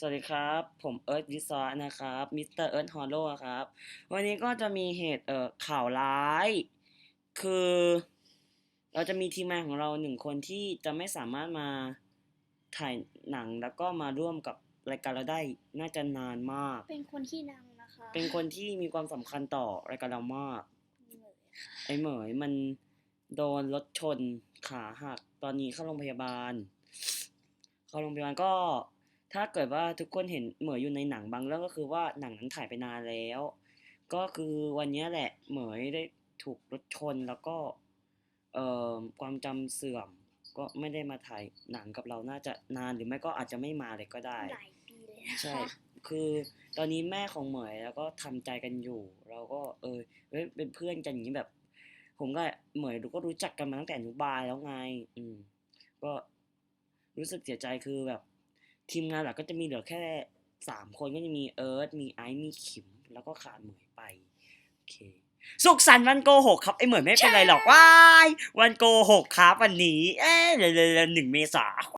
สวัสดีครับ ผมเอิร์ธวิศวะนะครับมิสเตอร์เอิร์ธฮอลโลครับ วันนี้ก็จะมีเหตุเอ่อข่าวร้าย คือ เราจะมีทีมงานของเราหนึ่งคนที่จะไม่สามารถมาถ่ายหนังแล้วก็มาร่วมกับรายการเราได้น่าจะนานมาก เป็นคนที่ดังนะคะเป็นคนที่มีความสำคัญต่อรายการเรามากเหนื่อยค่ะไอ้เหมยมันโดนรถชนขาหักตอนนี้เข้าโรงพยาบาล เข้าโรงพยาบาลก็ ถ้าเกิดว่าทุกคนเห็นเหมยอยู่ในหนังบางเรื่องก็คือว่าหนังนั้นถ่ายไปนานแล้ว ก็คือวันเนี้ยแหละเหมยได้ถูกรถชนแล้วก็เอ่อความจำเสื่อมก็ไม่ได้มาถ่ายหนังกับเราน่าจะนานหรือไม่ก็อาจจะไม่มาเลยก็ได้หลายปีเลยนะคะใช่คือตอนนี้แม่ของเหมยแล้วก็ทำใจกันอยู่ เราก็เออเฮ้ยเป็นเพื่อนกันอย่างนี้แบบ ผมก็เหมยก็รู้จักกันมาตั้งแต่อนุบาลแล้วไง อืมก็รู้สึกเสียใจคือแบบ ทีมงานหลักก็จะมีเหลือแค่สามคนก็จะมีเอิร์ธมีไอซ์มีขิม แล้วก็ขาดเหมยไปโอเคสุขสันต์วันโกหกครับไอเหมยไม่เป็นไรหรอกว้ายวันโกหกครับวันนี้ เอ๊ะเลยเลยหนึ่งเมษา